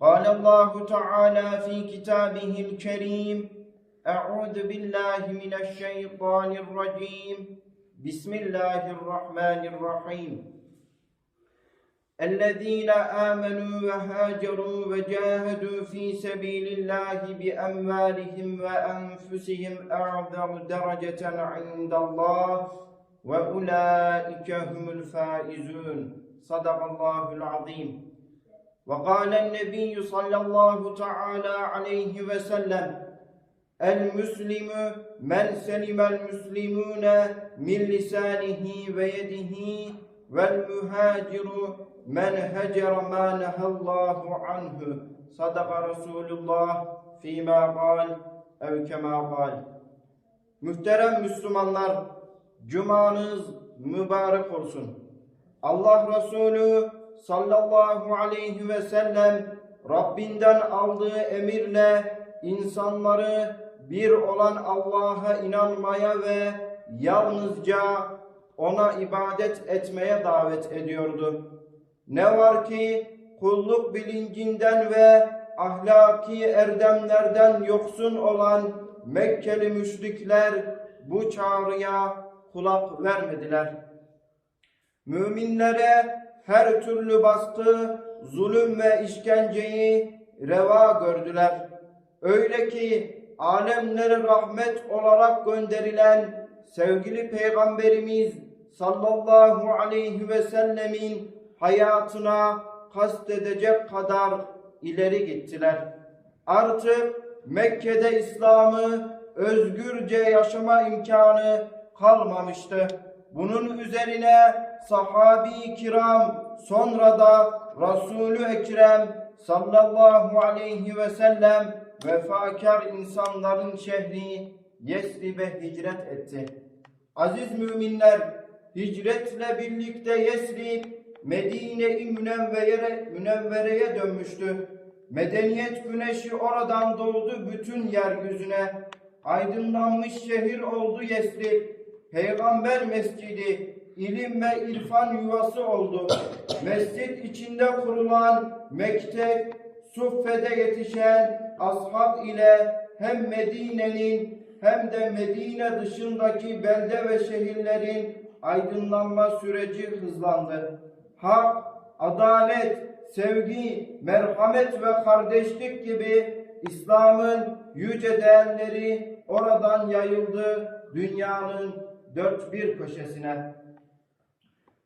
قال الله تعالى في كتابه الكريم أعوذ بالله من الشيطان الرجيم بسم الله الرحمن الرحيم الذين آمنوا وهاجروا وجاهدوا في سبيل الله بأموالهم وأنفسهم أعظم درجة عند الله وأولئك هم الفائزون صدق الله العظيم وقال النبي صلى الله تعالى عليه وسلم المسلم من سلم المسلمون من لسانه ويده والمهاجر من هجر ما نهى الله عنه صدق رسول الله فيما قال أو كما قال Muhterem Müslümanlar, Cumanız mübarek olsun. Allah Resulü sallallahu aleyhi ve sellem Rabbinden aldığı emirle insanları bir olan Allah'a inanmaya ve yalnızca ona ibadet etmeye davet ediyordu. Ne var ki kulluk bilincinden ve ahlaki erdemlerden yoksun olan Mekkeli müşrikler bu çağrıya kulak vermediler. Müminlere her türlü baskı, zulüm ve işkenceyi reva gördüler. Öyle ki alemlere rahmet olarak gönderilen sevgili Peygamberimiz sallallahu aleyhi ve sellemin hayatına kastedecek kadar ileri gittiler. Artık Mekke'de İslam'ı özgürce yaşama imkanı kalmamıştı. Bunun üzerine sahabi kiram sonra da Resulü Ekrem sallallahu aleyhi ve sellem vefakar insanların şehri Yesrib'e hicret etti. Aziz müminler hicretle birlikte Yesrib Medine-i Münevvere'ye dönmüştü. Medeniyet güneşi oradan doğdu bütün yeryüzüne. Aydınlanmış şehir oldu Yesrib. Peygamber mescidi, ilim ve irfan yuvası oldu. Mescit içinde kurulan mektep, suffede yetişen ashab ile hem Medine'nin hem de Medine dışındaki belde ve şehirlerin aydınlanma süreci hızlandı. Hak, adalet, sevgi, merhamet ve kardeşlik gibi İslam'ın yüce değerleri oradan yayıldı dünyanın dört bir köşesine.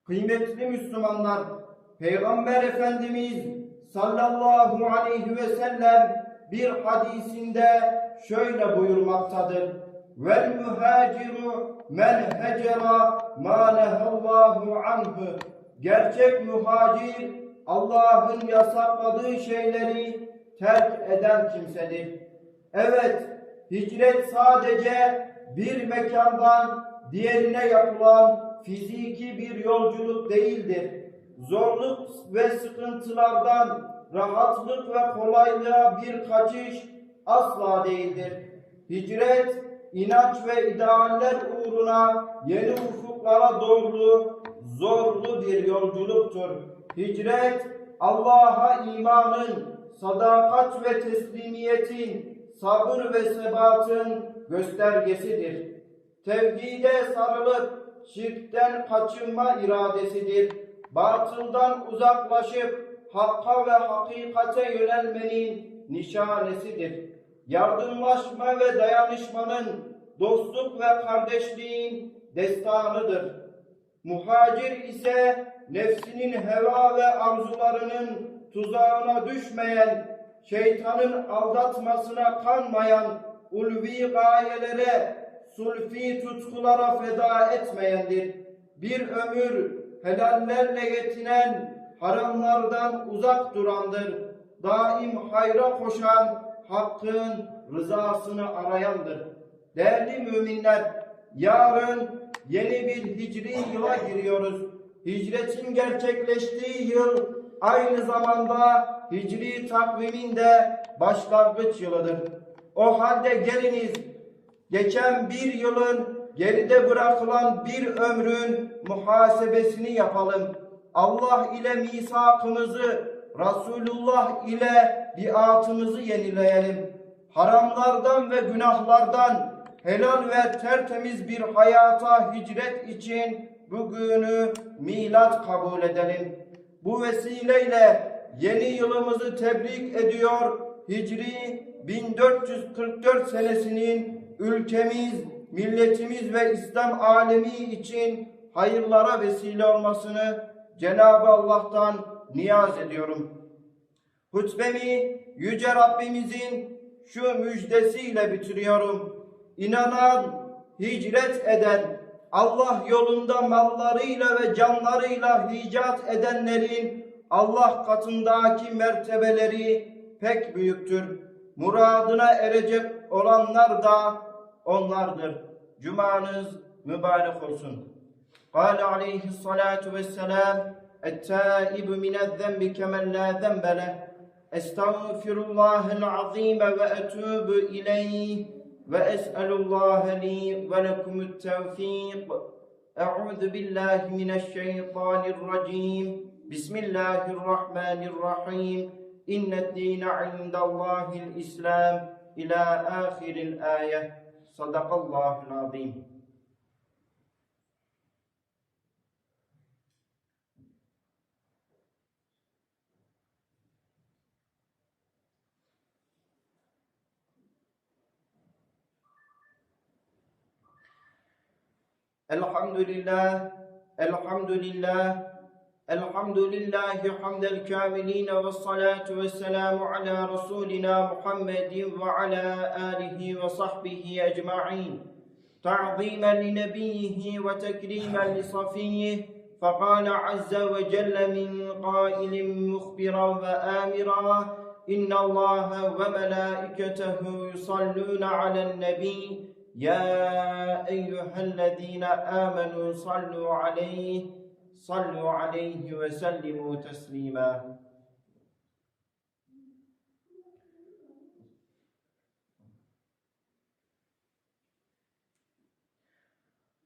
Kıymetli Müslümanlar, Peygamber Efendimiz sallallahu aleyhi ve sellem bir hadisinde şöyle buyurmaktadır. Vel muhaciru men hecera ma nehallahu anhu. Gerçek muhacir Allah'ın yasakladığı şeyleri terk eden kimsedir. Evet, hicret sadece bir mekandan diğerine yapılan fiziki bir yolculuk değildir. Zorluk ve sıkıntılardan rahatlık ve kolaylığa bir kaçış asla değildir. Hicret, inanç ve idealler uğruna yeni ufuklara doğru zorlu bir yolculuktur. Hicret, Allah'a imanın, sadakat ve teslimiyetin, sabır ve sebatın göstergesidir. Tevhide sarılıp şirkten kaçınma iradesidir. Batıldan uzaklaşıp hakka ve hakikate yönelmenin nişanesidir. Yardımlaşma ve dayanışmanın, dostluk ve kardeşliğin destanıdır. Muhacir ise nefsinin heva ve arzularının tuzağına düşmeyen, şeytanın aldatmasına kanmayan, ulvi gayelere, sulfi tutkulara feda etmeyendir. Bir ömür helallerle yetinen, haramlardan uzak durandır. Daim hayra koşan, hakkın rızasını arayandır. Değerli müminler, yarın yeni bir hicri yıla giriyoruz. Hicretin gerçekleştiği yıl aynı zamanda hicri takviminde başlangıç yılıdır. O halde geliniz geçen bir yılın geride bırakılan bir ömrün muhasebesini yapalım. Allah ile misakımızı, Resulullah ile biatımızı yenileyelim. Haramlardan ve günahlardan helal ve tertemiz bir hayata hicret için bugünü milat kabul edelim. Bu vesileyle yeni yılımızı tebrik ediyor. Hicri 1444 senesinin ülkemiz, milletimiz ve İslam alemi için hayırlara vesile olmasını Cenab-ı Allah'tan niyaz ediyorum. Hutbemi Yüce Rabbimizin şu müjdesiyle bitiriyorum. İnanan, hicret eden, Allah yolunda mallarıyla ve canlarıyla hicat edenlerin Allah katındaki mertebeleri pek büyüktür. Muradına erecek olanlar da onlardır. Cumanız mübarek olsun. Kale aleyhissalatu vesselam Ettaibu minezzenbi kemen la zenbele Estağfirullahel azime ve etubu ileyh ve es'elullahe li ve lekumut tevfik Euzu billahi mineşşeytanirracim Bismillahirrahmanirrahim. İnned dîne indallâhil islam ila âhiril âyeh. صدق الله العظيم الحمد لله الحمد لله الحمد لله حمد الكاملين والصلاة والسلام على رسولنا محمد وعلى آله وصحبه أجمعين. تعظيما لنبيه وتكريما لصفيه فقال عز وجل من قائل مخبرا وآمرا إن الله وملائكته يصلون على النبي يا أيها الذين آمنوا صلوا عليه صلوا عليه وسلموا تسليما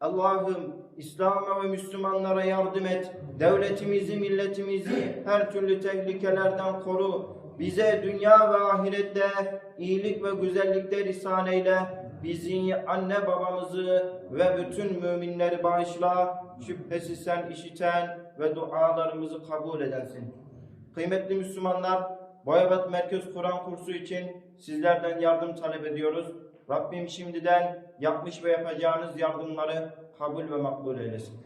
Allah'ım İslam'a ve Müslümanlara yardım et. Devletimizi, milletimizi her türlü tehlikelerden koru. Bize dünya ve ahirette iyilik ve güzellikler ihsan eyle. Bizi, anne babamızı ve bütün müminleri bağışla. Şüphesiz sen işiten ve dualarımızı kabul edensin. Kıymetli Müslümanlar, Boyabat Merkez Kur'an kursu için sizlerden yardım talep ediyoruz. Rabbim şimdiden yapmış ve yapacağınız yardımları kabul ve makbul eylesin.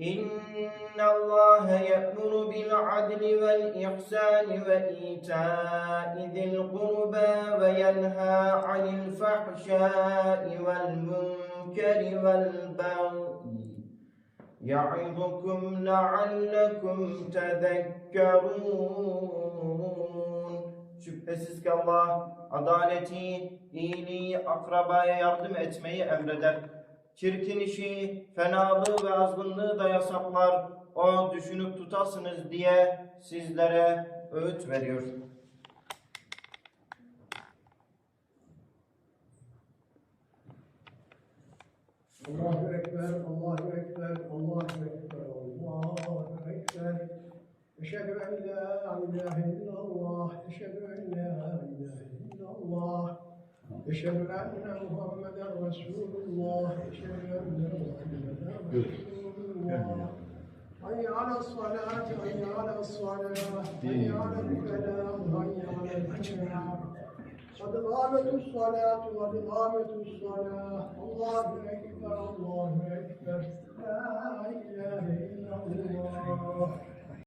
إن الله يأمر بالعدل والإحسان وإيتاء ذي القربى وينهى عن الفحشاء والمنكر والبغي يعظكم لعلكم تذكرون Şüphesiz ki Allah adaleti, iyiliği, akrabaya etmeyi emreder. Çirkin işi, fenalığı ve azgınlığı da yasaklar. O düşünüp tutasınız diye sizlere öğüt veriyor. Allahu Ekber, Allahu Ekber, Allahu Ekber, Allahu Ekber. Eşhedü en la ilahe illallah, eşhedü en la ilahe illallah. Eşhedü la ilahe Muhammeden Resulullah. Eşhedü en la Hayy ala salati, hayy ala salati, hayy ala felah, hayy ala felah. قد قامت الصلاة قد قامت الصلاة الله أكبر الله أكبر لا إله إلا الله